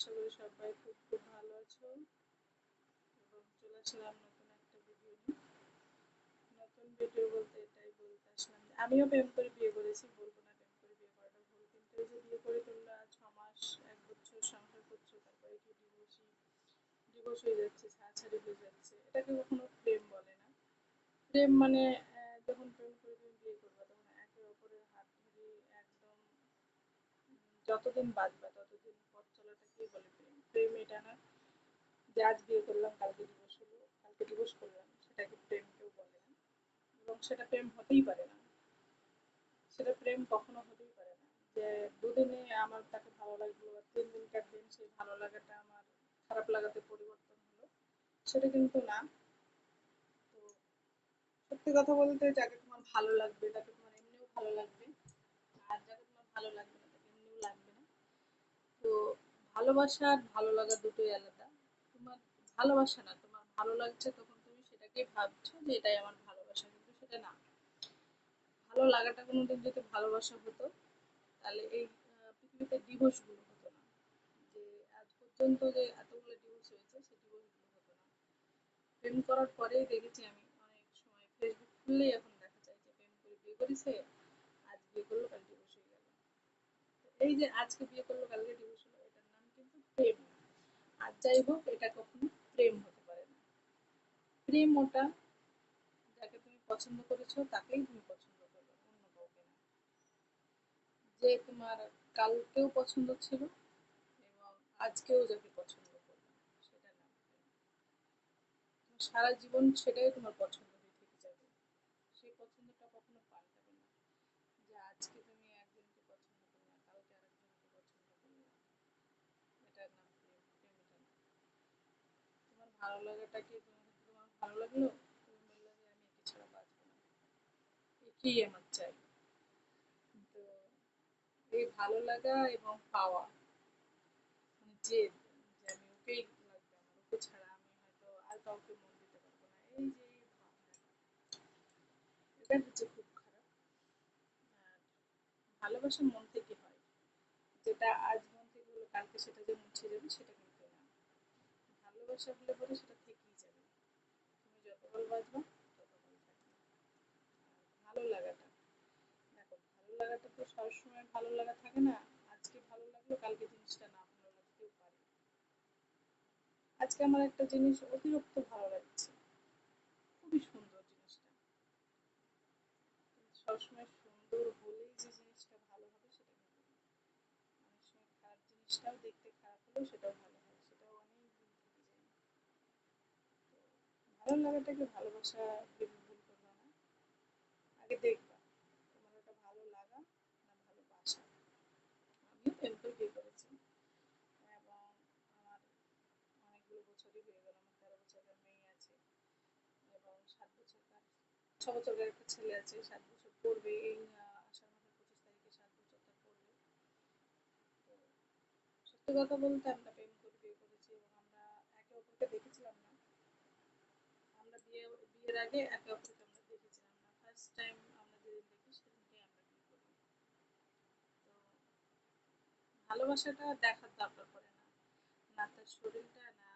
আশা করি সবাই খুব খুব ভালো আছো। এবং চলে আসলাম নতুন একটা ভিডিও নতুন ভিডিও বলতে এটাই বলতে আসলাম আমিও প্রেম করে বিয়ে করেছি, বলব না প্রেম করে বিয়ে করাটা ভুল, কিন্তু যে বিয়ে করে তোমরা ছ মাস এক বছর, সংসার করছ, তারপরে কি ডিভোর্সি ডিভোর্স হয়ে যাচ্ছে, ছাড়াছাড়ি হয়ে যাচ্ছে, এটাকে কখনো প্রেম বলে না। প্রেম মানে যখন প্রেম করে তুমি বিয়ে করবা তখন একে অপরের হাত ধরে একদম যতদিন বাঁচবা, ততদিন পথ চলাটাকেই বলে প্রেম? প্রেম এটা না যে আজ বিয়ে করলাম, কালকে ডিভোর্স হলো, কালকে ডিভোর্স করলাম, সেটাকে প্রেম কেউ বলে না। এবং সেটা প্রেম হতেই পারে না। সেটা প্রেম কখনো হতেই পারে না। যে দুদিনে আমার তাকে ভালো লাগল তিন দিনকার দিন সেই ভালো লাগাটা আমার খারাপ লাগাতে পরিবর্তন হলো, সেটা কিন্তু না। তো সত্যি কথা বলতে, যাকে তোমার ভালো লাগবে, তাকে তোমার এমনিও ভালো লাগবে আর যাকে তোমার ভালো লাগবে না তাকে এমনিও লাগবে না তো ভালোবাসা আর ভালো লাগা দুটোই আলাদা। তোমার ভালোবাসা না, তোমার ভালো লাগছে তখন তুমি সেটাকে ভাবছ যে এটাই আমার ভালোবাসা, কিন্তু সেটা না। ভালো লাগাটা কোনোদিন যদি ভালোবাসা হতো, তাহলে এই পৃথিবীতে ডিভোর্সগুলো হতো না। যে আজ পর্যন্ত যে এতগুলো ডিভোর্স হয়েছে, সেই হতো না। প্রেম করার পরেই দেখেছি আমি অনেক সময় ফেসবুক খুললেই এখন দেখা যায় যে প্রেম করে বিয়ে করেছে, আজ বিয়ে করল, কাল ডিভোর্স হয়ে গেল। এই যে আজকে বিয়ে করল, কালকে ডিভোর্স হলো এটার নাম কিন্তু প্রেম। আর যাই হোক, এটা কখনো প্রেম হতে পারে না। প্রেম ওটা যাকে তুমি পছন্দ করেছ, তাকেই তুমি পছন্দ করবে, অন্য কাউকে না। যে তোমার কালকেও পছন্দ ছিল এবং আজকেও যাকে পছন্দ সারা জীবন সেটাই তোমার পছন্দ হয়ে থেকে যাবে। সেই পছন্দটা কখনো পাল্টাবে না। যে আজকে তুমি একজনকে পছন্দ করলে কালকে আরেকজনকে পছন্দ করলে এটার নাম প্রেম প্রেম এটা না তোমার ভালো লাগাটাকে তোমার ভালো লাগল? তুমি বললে যে আমি একে ছাড়া বাঁচবো না। একেই আমার চাই। তো এই ভালো লাগা এবং পাওয়া মানে যে আমি ওকেই লাগবে, আমার ওকে ছাড়া আমি হয়তো আর কাউকে মন দিতে পারব না। এই যে এটা হচ্ছে খুব খারাপ। ভালোবাসা মন থেকে হয়। যেটা আজ মন থেকে হলো, কালকে সেটা যে মুছে যাবে, সেটা ভালোবাসা হলে পরে সেটা থেকেই যাবে। তুমি যত ভালো বাঁচবা, তত ভালো থাকবে। ভালো লাগাটা, দেখো, ভালো লাগাটা তো সবসময় ভালো লাগা থাকে না। আজকে ভালো লাগল, কালকে জিনিসটা না ভালো লাগতেও পারে। আজকে আমার একটা জিনিস অতিরিক্ত ভালো লাগছে। খুবই সুন্দর জিনিসটা। সবসময় সুন্দর হলেই যে জিনিসটা ভালো হবে সেটা খারাপ জিনিসটাও দেখতে খারাপ হলেও সেটাও ভালো হয় সেটাও অনেক দিন থেকে যায় ভালো লাগাটাকে ভালোবাসা ভেবে ভুল করবা না? আগে দেখবা তোমার ওটা ভালো লাগা না ভালোবাসা। আমিও প্রেম করে বিয়ে করেছি। এবং আমার অনেকগুলো বছরই হয়ে গেল, আমার তেরো বছরের মেয়ে আছে। এবং সাত বছরকার ছ বছরের একটা ছেলে আছে, সাত বছর পড়বে। এই আষাঢ় মাসের পঁচিশ তারিখে সাত বছর তার পড়বে। তো সত্যি কথা বলতে আমরা প্রেম করে বিয়ে করেছি এবং আমরা একে অপরকে দেখেছিলাম না। বিয়ে বিয়ের আগে একে অপরকে আমরা দেখেছিলাম না ফার্স্ট টাইম আমরা যেদিন দেখি সেদিনকে আমরা বিয়ে করি তো ভালোবাসাটা দেখার দরকার পড়ে না না তার শরীরটা না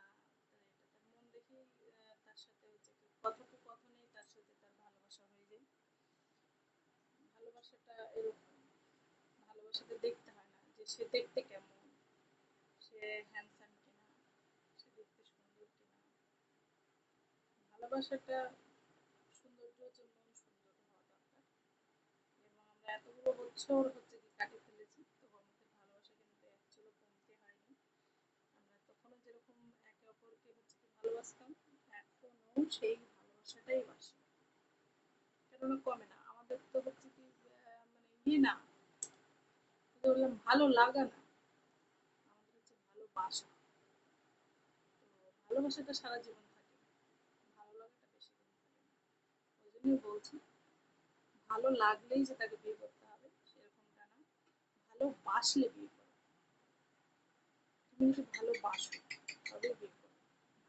তার মন দেখেই তার সাথে হচ্ছে কথোপকথনেই তার সাথে তার ভালোবাসা হয়ে যায় ভালোবাসাটা এরকম, ভালোবাসাটা দেখতে হয় না যে সে দেখতে কেমন, সে হ্যান্ডসাম কিনা সে দেখতে সুন্দর কিনা ভালোবাসাটা সৌন্দর্য সুন্দর হওয়া দরকার। এবং আমরা এতগুলো বছর হচ্ছে কি ফেলেছি, তো আমাদের ভালোবাসা কিন্তু অ্যাকচুয়ালি কমতে হয়নি। আমরা তখনও যেরকম একে অপরকে হচ্ছে কি ভালোবাসতাম, এখনও সেই ভালোবাসাটাই কমে না, আমাদের তো হচ্ছে কি মানে ইয়ে না বললাম, ভালো লাগা না, আমাদের হচ্ছে ভালোবাসা। ভালোবাসাটা সারা জীবন থাকে ভালো লাগাটা বেশি দিন থাকে না জন্যই বলছি ভালো লাগলেই যে তাকে বিয়ে করতে হবে, সেরকমটা না। ভালোবাসলে বিয়ে করো। তুমি যদি ভালোবাসো তবে বিয়ে করো।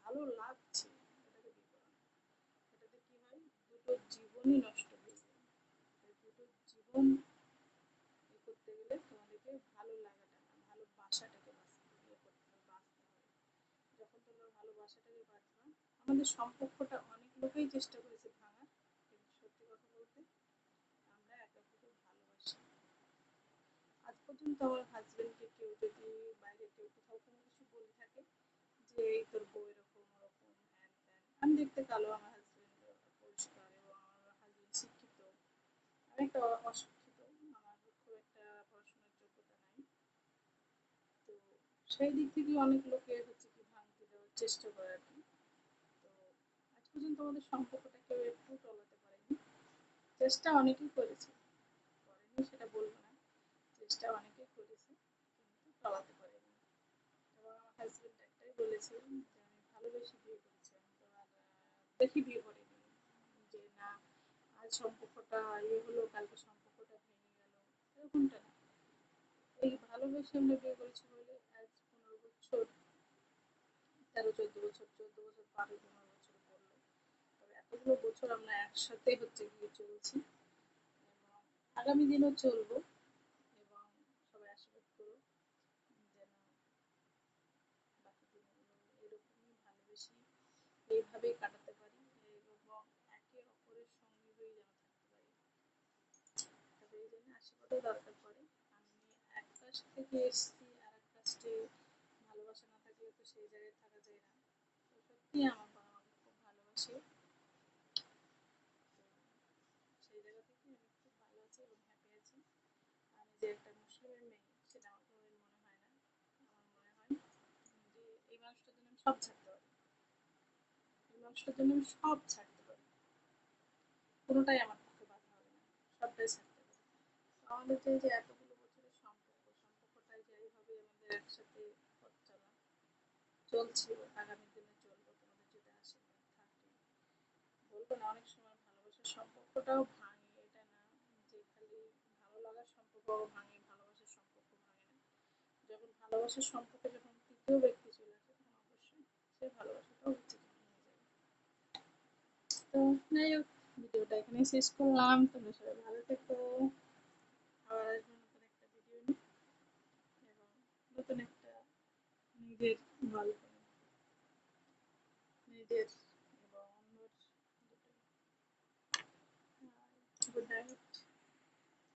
ভালো লাগছে এটাকে বিয়ে করো এটাতে কি হয়? দুটো জীবনই নষ্ট হয়ে যায়। দুটো জীবন ইয়ে করতে গেলে তোমাদেরকে ভালো লাগাটা ভালোবাসাটাকে বিয়ে করতে হবে যখন তোমরা ভালোবাসাটাকে বাঁচবা, আমাদের সম্পর্কটা অনেক লোকেই চেষ্টা করেছে ভাঙার কিন্তু সত্যি কথা বলতে আমরা একে অপরকে ভালোবাসি আজ পর্যন্ত আমার হাজবেন্ডকে কেউ যদি বাইরে কেউ কোথাও কোনো কিছু বলে থাকে যে, এই তোর বউ এরকম, ওরকম, হ্যান ত্যান। আমি দেখতে কালো, আমার হাজবেন্ড পরিষ্কার এবং আমার হাজবেন্ড শিক্ষিত। একটা অশিক্ষিত আমার খুব একটা পড়াশোনার যোগ্যতা নাই। তো সেই দিক থেকে অনেক লোকে হচ্ছে কি ভাঙতে দেওয়ার চেষ্টা করে আর কি। তো আজ পর্যন্ত আমাদের সম্পর্কটা কেউ একটু টলাতে পারেনি। চেষ্টা অনেকেই করেছে। করেনি, সেটা বলব না। চেষ্টা অনেকেই করেছে, কিন্তু টলাতে পারেনি। আমার হাজবেন্ড একটাই বলেছে যে, আমি ভালোবেসে বিয়ে করেছি, আমি তো আর দেখি বিয়ে করিনি। যে, না, আজ সম্পর্কটা ইয়ে হলো, কালকে সম্পর্কটা ভেঙে গেল। এরকমটা না। এই ভালোবেসে আমরা বিয়ে করেছি বলে আজ পনেরো বছর, তেরো, চোদ্দ বছর চোদ্দ বছর হয়ে পনেরো বছর পড়ল। তবে এতগুলো বছর আমরা একসাথে হচ্ছে গিয়ে চলছি। আগামী দিনও চলবো এবং সবাই আশীর্বাদ করো যেন বাকি দিনগুলো ভালোবেসে এইভাবেই কাটাতে পারি। এবং একে অপরের সঙ্গী হয়ে যেন থাকতে পারি। তবে এই জন্য আশীর্বাদও দরকার পড়ে। আমি এক কাজ থেকে এসেছি, আর এক কাজটে ভালোবাসা না থাকলে তো সেই জায়গায় থাকা যায় না। তো সত্যি আমার বাবা আমাকে খুব ভালোবাসে। সেই জায়গা থেকে আমি খুব ভালো আছি এবং হ্যাপি আছি। আমি যে একটা মুসলিমের মেয়ে, সেটা আমার মনে হয় না। আমার মনে হয় যে এই মানুষটার জন্য সব ছাড়তে পারি জন্য আমি সব ছাড়তে পারি কোনোটাই আমার পক্ষে বাধা হবে না। সবটাই ছাড়তে পারি আমাদের যে যে এতগুলো বছরের সম্পর্ক, সম্পর্কটাই যে এইভাবে আমাদের একসাথে পথ চলা চলছে, আগামী দিনে চলবো, তোমাদের যদি আশীর্বাদ থাকে। বলব না, অনেক সময় ভালোবাসার সম্পর্কটাও ভাঙে, এটা না যে খালি ভালো লাগার সম্পর্ক ভাঙে, ভালোবাসার সম্পর্ক ভাঙে না। যখন ভালোবাসার সম্পর্কে যখন তৃতীয় ব্যক্তি চলে আসে, তখন অবশ্যই ভেঙে যাবে তো যাই হোক, ভিডিওটা এখানে শেষ করলাম। তোমরা সবাই ভালো থেকো। আবার নতুন একটা ভিডিও নিয়ে। এবং নতুন একটা নিজের গল্প।